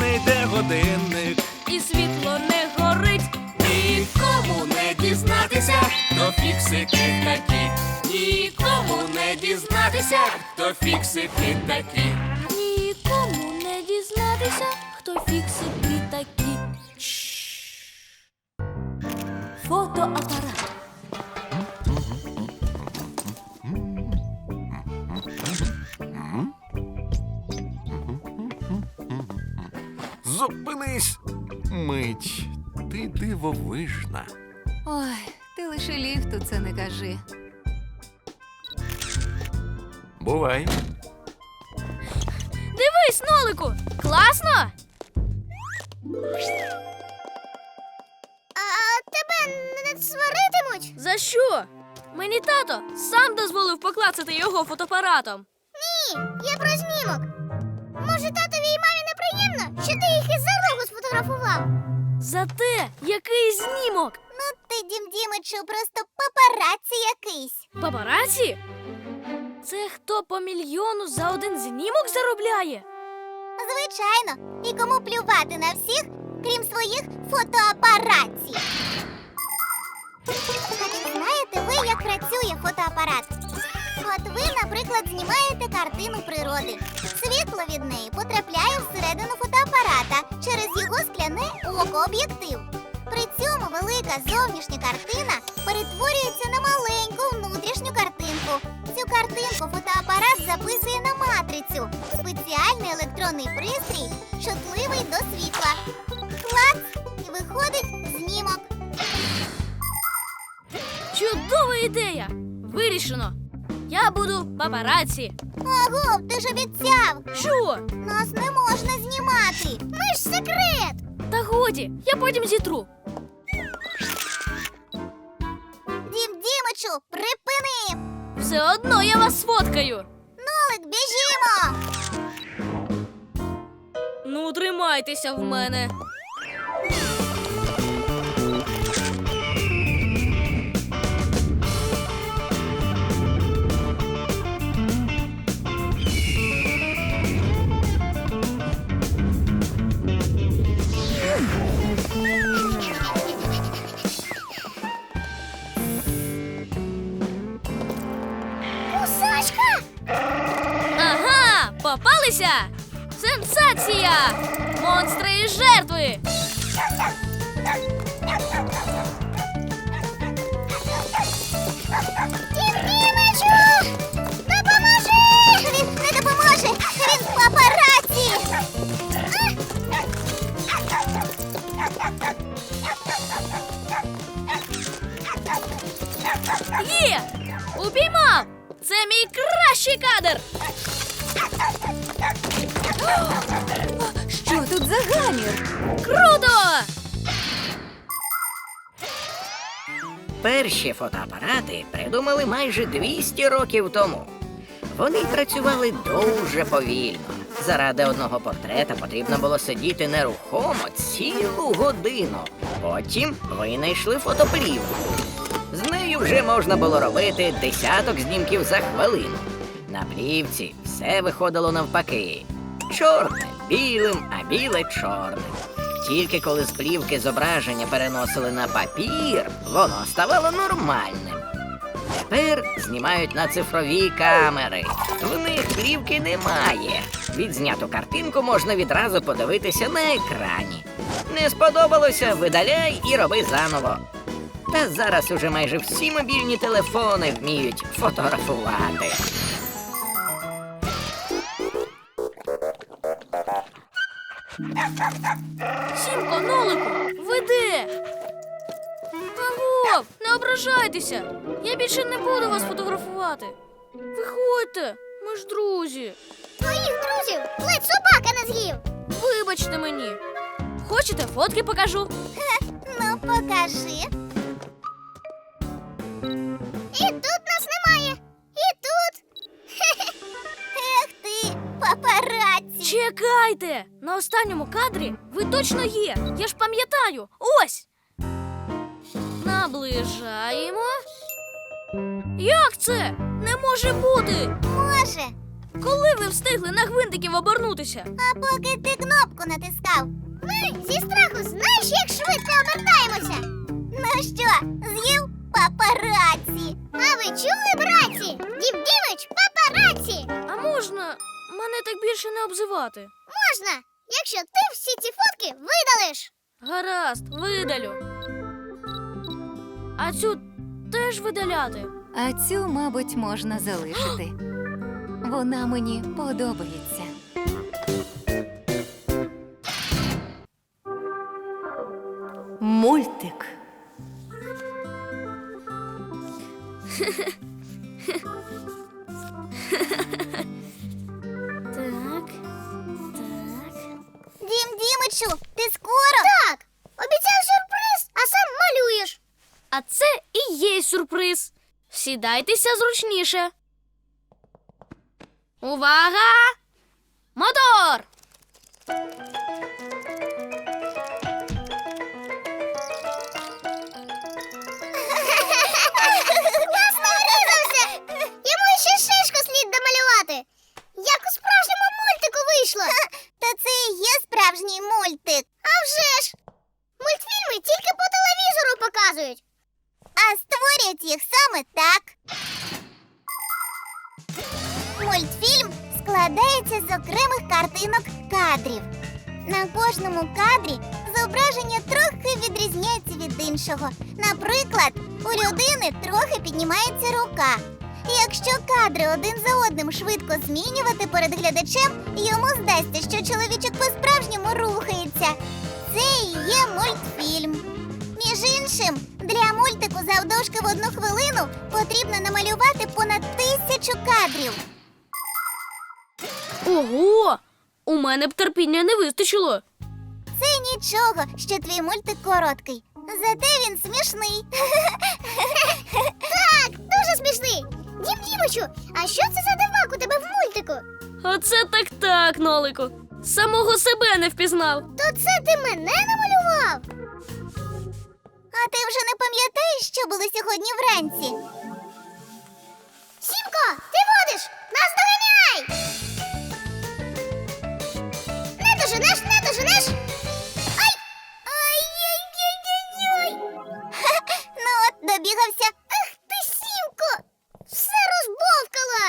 не йде годинник. І світло не горить. Нікому не дізнатися, хто фіксики такі. Нікому не дізнатися, хто фіксики такі. Нікому не дізнатися, Зупинись. Мить. Ти дивовижна. Ой, ти лише ліфту це не кажи. Бувай. Дивись, нолику! Класно! А тебе не сваритимуть? За що? Мені тато сам дозволив поклацати його фотоапаратом. За те, який знімок! Ну, ти, Дім Дімичу, просто папараці якийсь. Папараці? Це хто по мільйону за один знімок заробляє? Звичайно, і кому плювати на всіх, крім своїх фотоапаратів. А чи знаєте ви, як працює фотоапарат? От ви, наприклад, знімаєте картину природи. Світло від неї потрапляє всередину фотоапарата через його скляне око об'єктив. При цьому велика зовнішня картина перетворюється на маленьку внутрішню картинку. Цю картинку фотоапарат записує на матрицю. Спеціальний електронний пристрій, чутливий до світла. Клац! І виходить знімок. Чудова ідея! Вирішено! Я буду папараці. Ого, ти ж обіцяв! Що? Нас не можна знімати. Ми ж секрет. Та годі, я потім зітру. Дім Дімичу, припини! Все одно я вас сфоткаю. Нолик, біжімо! Ну, тримайтеся в мене. попалися! Сенсація! Монстри і жертви! Дім Дімичу! Допоможи! Він не допоможе! Він в папараці! Є! Упіймав! Це мій кращий кадр! Що тут за гамір? Круто! Перші фотоапарати придумали майже 200 років тому. Вони працювали дуже повільно. Заради одного портрета потрібно було сидіти нерухомо цілу годину. Потім винайшли фотоплівку. З нею вже можна було робити десяток знімків за хвилину. На плівці все виходило навпаки. Чорне білим, а біле чорним. Тільки коли з плівки зображення переносили на папір, воно ставало нормальним. Тепер знімають на цифрові камери. В них плівки немає. Відзняту картинку можна відразу подивитися на екрані. Не сподобалося, видаляй і роби заново. Та зараз уже майже всі мобільні телефони вміють фотографувати. Сімко, нолику, веде! Агов, не ображайтеся! Я більше не буду вас фотографувати. Виходьте, ми ж друзі. Твоїх друзів ледь собака не з'їв. Вибачте мені. Хочете, фотки покажу? Ну, покажи. І тут нас немає. Чекайте! На останньому кадрі ви точно є. Я ж пам'ятаю. Ось. Наближаємо. Як це? Не може бути. Може. Коли ви встигли на гвинтиків обернутися? А поки ти кнопку натискав. Ми зі страху знаєш, як швидко обертаємося. Ну що, з'їв папараці? А ви чули, браці? Дівдівич, папараці! А можна мене так більше не обзивати? Можна, якщо ти всі ці фотки видалиш. Гаразд, видалю. А цю теж видаляти. А цю, мабуть, можна залишити. Вона мені подобається. Мультик. сюрприз. Сідайтеся зручніше. Увага! Мотор! Йому ще шишку слід домалювати. Як у справжньому мультику вийшло. Та це і є справжній мультик. А вже ж! Мультфільми тільки по телевізору показують. Їх саме так. Мультфільм складається з окремих картинок кадрів. На кожному кадрі зображення трохи відрізняється від іншого. Наприклад, у людини трохи піднімається рука. Якщо кадри один за одним швидко змінювати перед глядачем, йому здасться, що чоловічок по-справжньому рухається. Це і є мультфільм. Між іншим, для мультику завдовжки в одну хвилину потрібно намалювати понад тисячу кадрів. Ого! У мене б терпіння не вистачило. Це нічого, що твій мультик короткий. Зате він смішний. Так, дуже смішний. Дім Дімочу, а що це за дивак у тебе в мультику? Оце так так, Нолику. Самого себе не впізнав. То це ти мене намалював? А ти вже не пам'ятаєш, що було сьогодні вранці? Сімко, ти водиш! Нас доганяй! Не доженеш, не доженеш! Ай! Ай-яй-яй-яй-яй! Ну от, добігався. Ах ти, Сімко! Все розбовкала!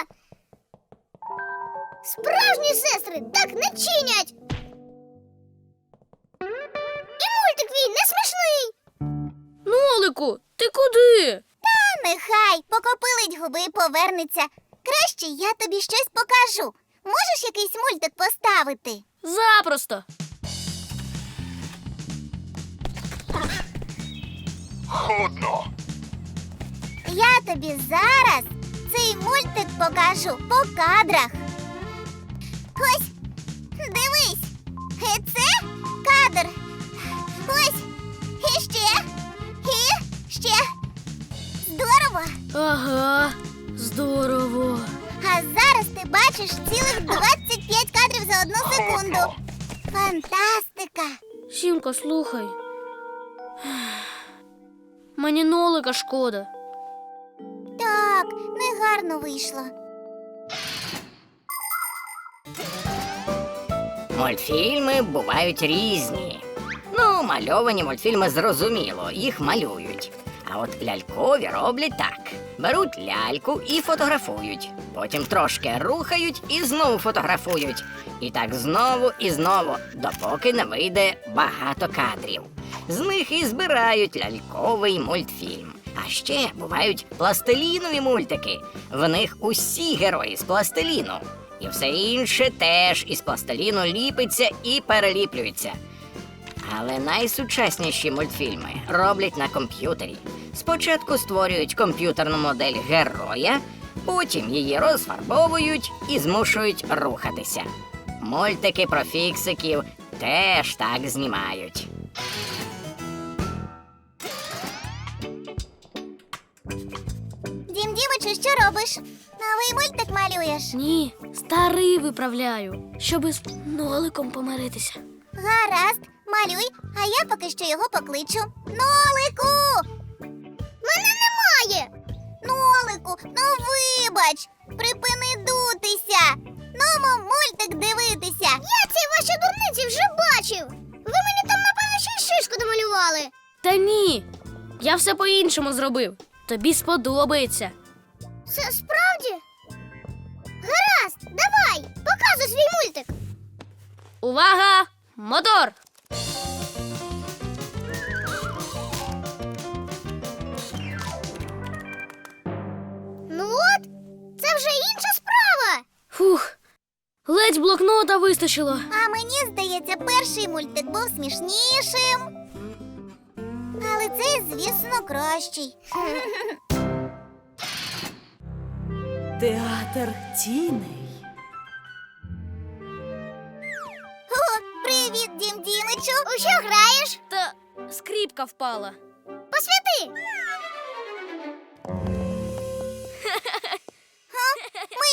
Справжні сестри так не чинять! Нолику, ти куди? Та нехай покопилить губи і повернеться. Краще я тобі щось покажу. Можеш якийсь мультик поставити? Запросто. Худно. Я тобі зараз цей мультик покажу по кадрах. Ось, Сімко, слухай. Мені нолика шкода. Так, негарно вийшло. Мультфільми бувають різні. Ну, мальовані мультфільми зрозуміло, їх малюють. А от лялькові роблять так: беруть ляльку і фотографують. Потім трошки рухають і знову фотографують. І так знову і знову, допоки не вийде багато кадрів. З них і збирають ляльковий мультфільм. А ще бувають пластилінові мультики. В них усі герої з пластиліну. І все інше теж із пластиліну ліпиться і переліплюється. Але найсучасніші мультфільми роблять на комп'ютері. Спочатку створюють комп'ютерну модель героя, потім її розфарбовують і змушують рухатися. Мультики про фіксиків теж так знімають. Дім Дімичу, що робиш? Новий мультик малюєш? Ні, старий виправляю, щоби з ноликом помиритися. Гаразд, малюй, а я поки що його покличу. Нолику! Мене немає. Нолику, ну вибач, припини дутися. Ному мультик дивитися. Я ці ваші дурниці вже бачив. Ви мені там, напевно, ще й шишку домалювали. Та ні. Я все по-іншому зробив. Тобі сподобається. Це справді? Гаразд, давай, показуй свій мультик. Увага! Мотор! Ну от, це вже інша справа. Фух. Ледь блокнота вистачило. А мені здається, перший мультик був смішнішим. Але цей, звісно, кращий. Театр тіней. О, привіт, Дім Дімичу. У що граєш? Та скріпка впала. Посвяти.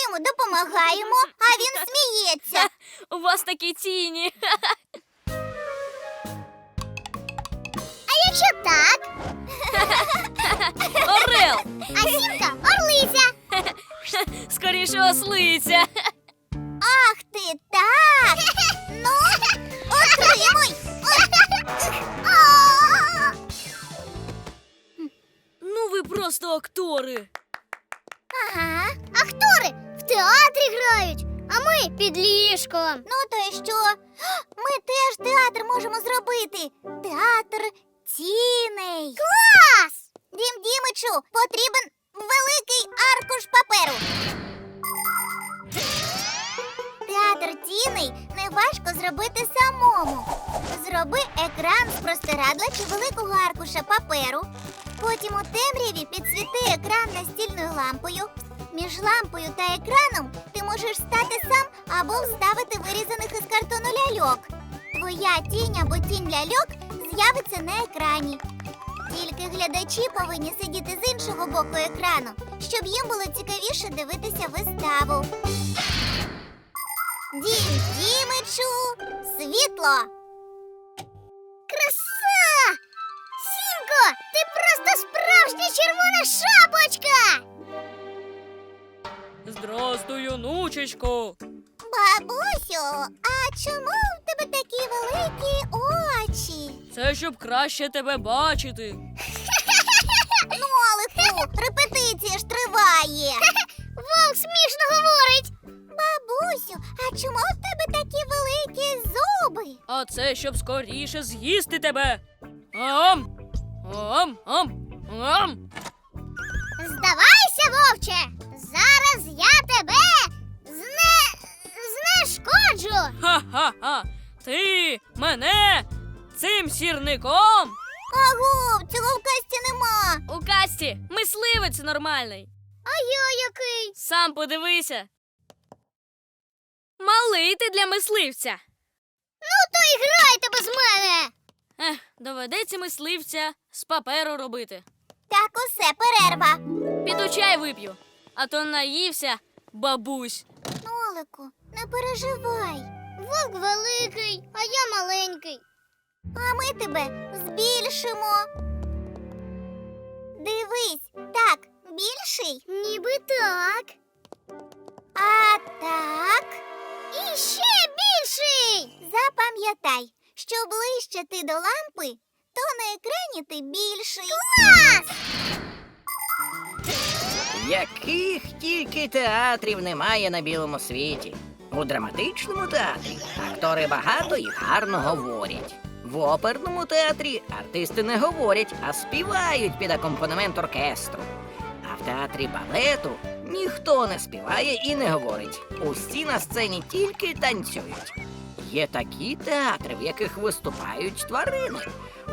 Йому допомагаємо, а він сміється. У вас такі тіні. А якщо так, Орел! а сімка орлиця. Скоріше ослиця. Ах ти так. Ну, отримуй. Ну ви просто актори. Ага, актори в театрі грають, а ми під ліжком. Ну то й що? Ми теж театр можемо зробити. Театр тіней. Клас! Дім Дімичу, потрібен великий аркуш паперу. Театр тіней неважко зробити самому. Зроби екран з простирадла чи великого аркуша паперу. Потім у темряві підсвіти екран настільною лампою. Між лампою та екраном ти можеш стати сам або вставити вирізаних із картону ляльок. Твоя тінь або тінь ляльок з'явиться на екрані. Тільки глядачі повинні сидіти з іншого боку екрану, щоб їм було цікавіше дивитися виставу. Дім Дімичу, світло. Краса! Сімко, ти просто справжня червона шапочка! Онучечко. Бабусю, а чому в тебе такі великі очі? Це щоб краще тебе бачити. Нолику, репетиція ж триває. Вовк смішно говорить. Бабусю, а чому в тебе такі великі зуби? А це щоб скоріше з'їсти тебе. Ам! Ам! Ам! Ам! Здавайся, вовче! Зараз я тебе. Знешкоджу. Ха-ха-ха! Ти мене цим сірником? Аго, цього в касті нема. У касті мисливець нормальний. А я який? Сам подивися. Малий ти для мисливця. Ну то і грайте без мене. Ех, доведеться мисливця з паперу робити. Так усе перерва. Піду чай вип'ю, а то наївся бабусь. Нолику, не переживай. Вовк великий, а я маленький. А ми тебе збільшимо. Дивись, так, більший? Ніби так. А так. І ще більший. Запам'ятай, що ближче ти до лампи, то на екрані ти більший. Клас! Яких тільки театрів немає на білому світі. У драматичному театрі актори багато і гарно говорять. В оперному театрі артисти не говорять, а співають під акомпанемент оркестру. А в театрі балету ніхто не співає і не говорить. Усі на сцені тільки танцюють. Є такі театри, в яких виступають тварини.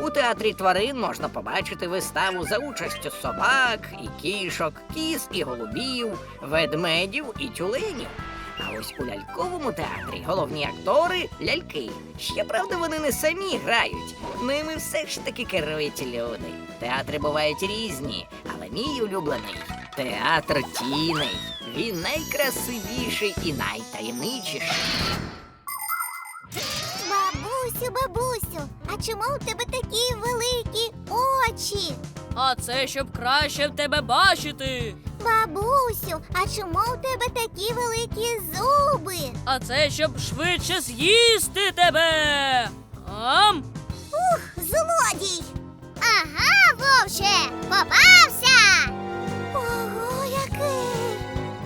У театрі тварин можна побачити виставу за участю собак і кішок, кіз і голубів, ведмедів і тюленів. А ось у ляльковому театрі головні актори ляльки. Ще правда, вони не самі грають. Ними все ж таки керують люди. Театри бувають різні, але мій улюблений театр тіней. Він найкрасивіший і найтаємничіший. Бабусю, бабусю, а чому у тебе такі великі очі? А це щоб краще в тебе бачити. Бабусю, а чому у тебе такі великі зуби? А це щоб швидше з'їсти тебе. Ам! Злодій! А, вовче! Попався! Ого, який!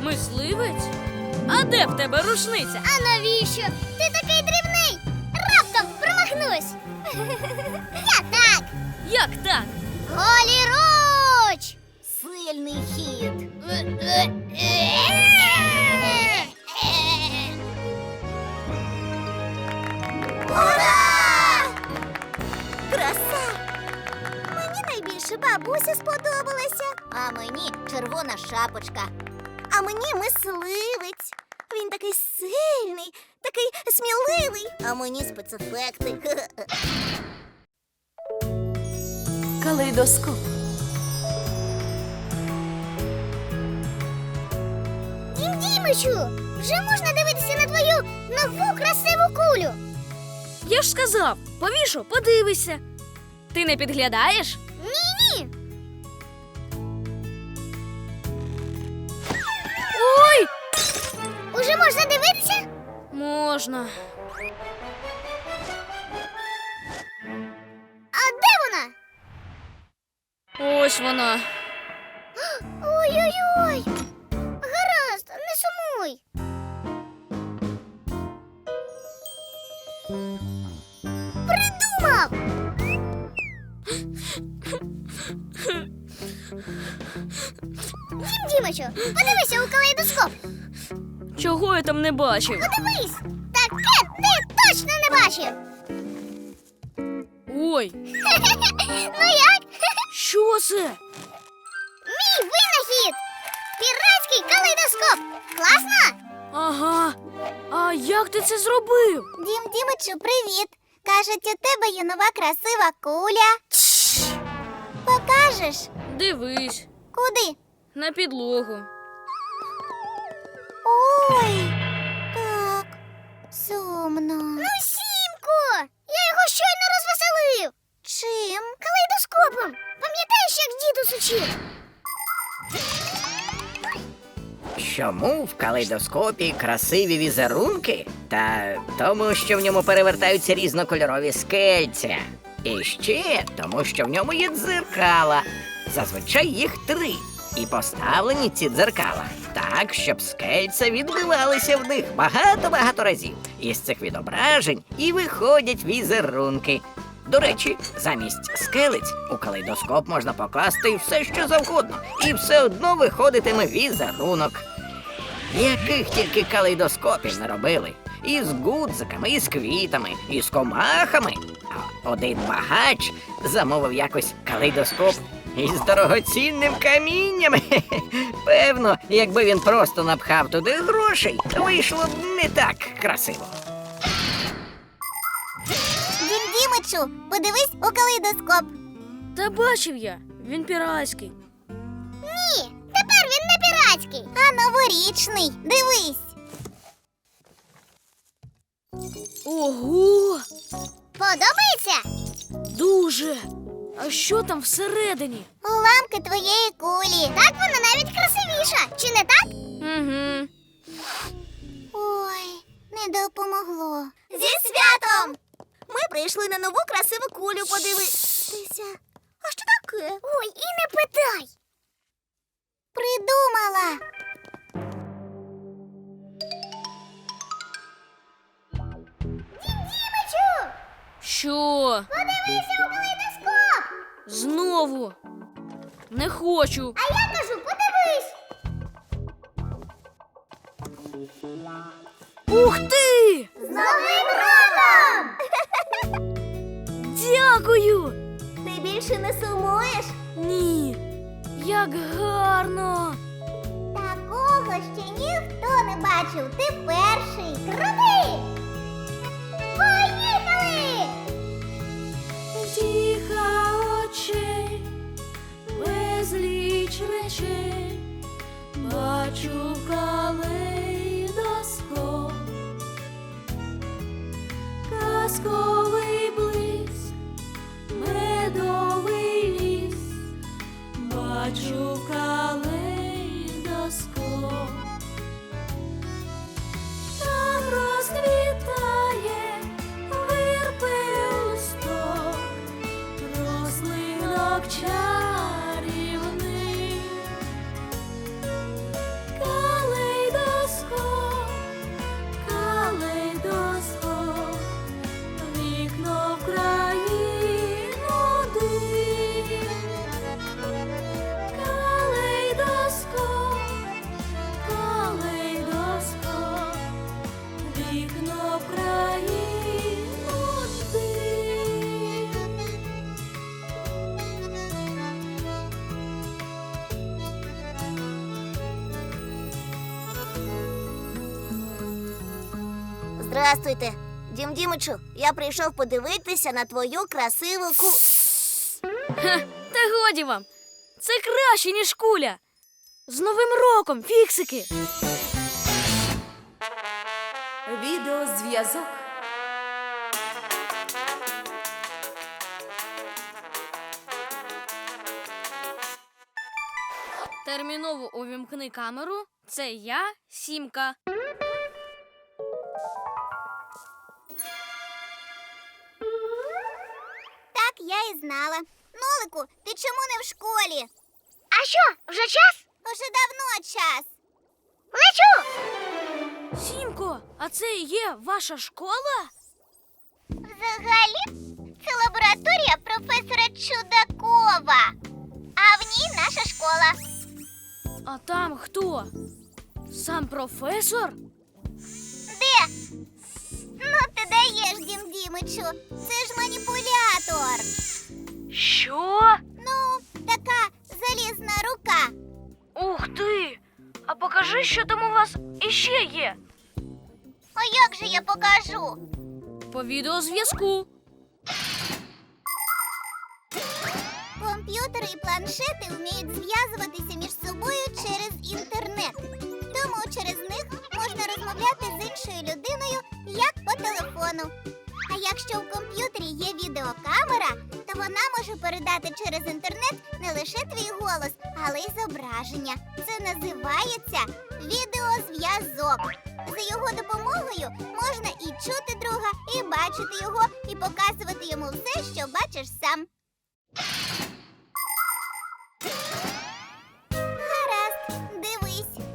Мисливець? А де в тебе рушниця? А навіщо? Ти такий дрібний! Промахнусь! Я так! Як так? Голіруч! Сильний хід. Ура! Краса! Мені найбільше бабуся сподобалася. А мені червона шапочка. А мені мисливець. Він такий сильний, такий сміливий. А мені спецефекти. Калейдоскоп. Дім Дімичу, вже можна дивитися на твою нову красиву кулю. Я ж сказав, повішу, подивися. Ти не підглядаєш? Ні-ні. Ой! Уже можна дивитися? Можна. А де вона? Ось вона. Ой-ой-ой. Гаразд, не сумуй. Придумав! Дім Дімичу, подивися у калейдоскоп. Чого я там не бачив? Подивись! Таке ти точно не бачив! Ой, ну як? що це? Мій винахід! Піратський калейдоскоп! Класно? Ага. А як ти це зробив? Дім Дімичу, привіт! Кажуть, у тебе є нова красива куля. Покажеш? Дивись, Куди? на підлогу. Чому в калейдоскопі красиві візерунки? Та тому, що в ньому перевертаються різнокольорові скельця. І ще тому, що в ньому є дзеркала. Зазвичай їх три. І поставлені ці дзеркала так, щоб скельця відбивалися в них багато-багато разів. Із цих відображень і виходять візерунки. До речі, замість скелець у калейдоскоп можна покласти все, що завгодно, і все одно виходитиме візерунок. Яких тільки калейдоскопів не робили. І з гудзиками, і з квітами, і з комахами. А один багач замовив якось калейдоскоп із дорогоцінним камінням. Певно, якби він просто напхав туди грошей, вийшло б не так красиво. Дім подивись у калейдоскоп. Та бачив я, він піратський. Ні, тепер він не піратський, а новорічний. Дивись. Ого! Подобається? Дуже. А що там всередині? Уламки твоєї кулі. Так вона навіть красивіша, чи не так? Угу. Ой, не допомогло. Зі святом! Ми прийшли на нову красиву кулю подивитися. А що таке? Ой, і не питай. Придумала. Дімичу, Що? подивися у калейдоскоп. Знову? Не хочу. А я кажу, подивись. Ух ти! З новим роком! Більше не сумуєш? Ні. Як гарно! Такого ще ніхто не бачив. Ти перший. Крути! Поїхали! Тиха очей, безліч речей, бачу Здрастуйте, Дім Дімичу, я прийшов подивитися на твою красиву ку. Та годі вам! Це краще, ніж куля! З Новим роком, фіксики! Відеозв'язок. Терміново увімкни камеру. Це я, Сімка. І знала. Нолику, ти чому не в школі? А що, вже час? Уже давно час. Лечу! Сімко, а це і є ваша школа? Взагалі, це лабораторія професора Чудакова. А в ній наша школа. А там хто? Сам професор? Де? Ну, ти даєш, Дім Дімичу. Це ж маніпулятор. Що? Ну, така залізна рука. Ух ти! А покажи, що там у вас іще є. А як же я покажу? По відеозв'язку. Комп'ютери і планшети вміють зв'язуватися між собою через інтернет. Тому через них можна розмовляти з іншою людиною як по телефону. А якщо в комп'ютері є відеокамера, вона може передати через інтернет не лише твій голос, але й зображення. Це називається відеозв'язок. За його допомогою можна і чути друга, і бачити його, і показувати йому все, що бачиш сам. Гаразд, дивись.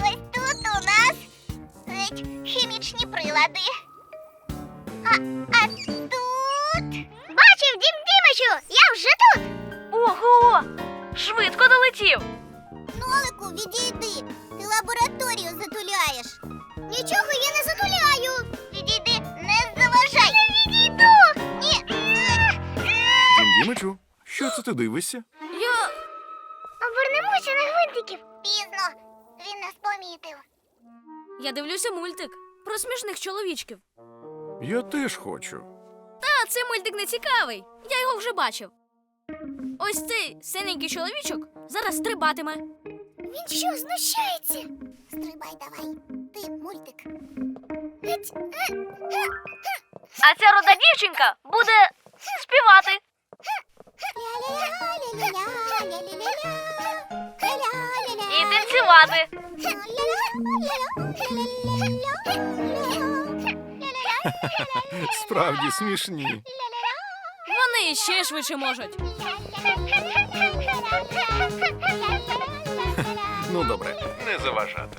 Ось тут у нас хімічні прилади. А, а тут. Дімичу, я вже тут. Ого! Швидко долетів. Нолику, відійди. Ти лабораторію затуляєш. Нічого я не затуляю. Відійди, не заважай. Я відійду. Ні. Дімичу, що це ти дивишся? Я. Обернемося на гвинтиків. Пізно. Він нас помітив. Я дивлюся мультик про смішних чоловічків. Я теж хочу. Цей мультик не цікавий. Я його вже бачив. Ось цей синенький чоловічок зараз стрибатиме. Він що, знущається? Стрибай давай. Ти мультик. Геть. Е, е, А ця рода дівчинка буде співати. І танцювати. Справді смішні. Вони іще швидше можуть. Ну добре, не заважати.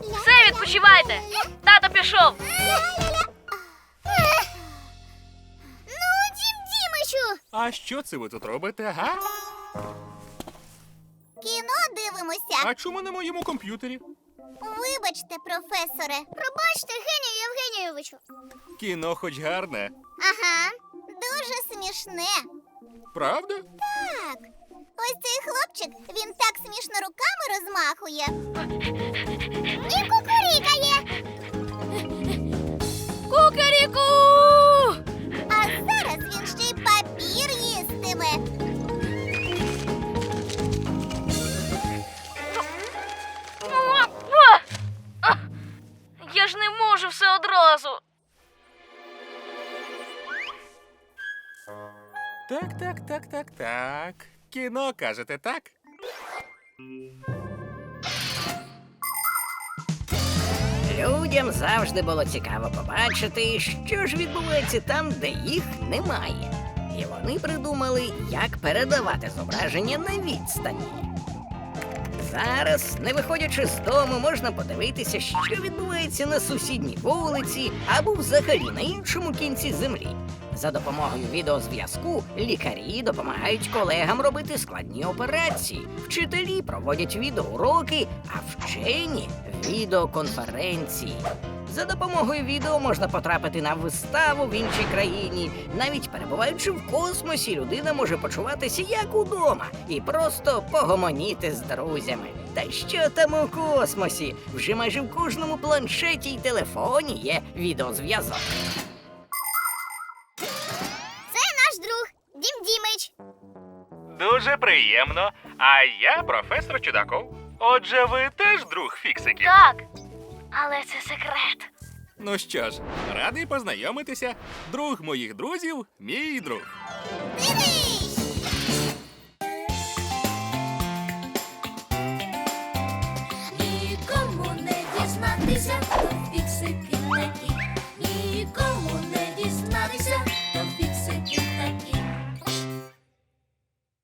Все, відпочивайте. Тато пішов. Ну, Дім Дімичу, А що це ви тут робите, га? кіно дивимося. А чому на моєму комп'ютері? Вибачте, професоре. Пробачте, Генію Кіно хоч гарне. Ага, дуже смішне. Правда? Так. Ось цей хлопчик, він так смішно руками розмахує. І кукурікає. Кукаріку! Все одразу. Так, так, так, так, так. Кіно кажете, так? Людям завжди було цікаво побачити, що ж відбувається там, де їх немає. І вони придумали, як передавати зображення на відстані. Зараз, не виходячи з дому, можна подивитися, що відбувається на сусідній вулиці або взагалі на іншому кінці землі. За допомогою відеозв'язку лікарі допомагають колегам робити складні операції, вчителі проводять відеоуроки, а вчені відеоконференції. За допомогою відео можна потрапити на виставу в іншій країні. Навіть перебуваючи в космосі, людина може почуватися як удома і просто погомоніти з друзями. Та що там у космосі? Вже майже в кожному планшеті й телефоні є відеозв'язок. Це наш друг Дім Дімич. Дуже приємно. А я професор Чудаков. Отже, ви теж друг фіксиків. Так але це секрет. Ну що ж, радий познайомитися. Друг моїх друзів, мій друг. Кому не дізнатися.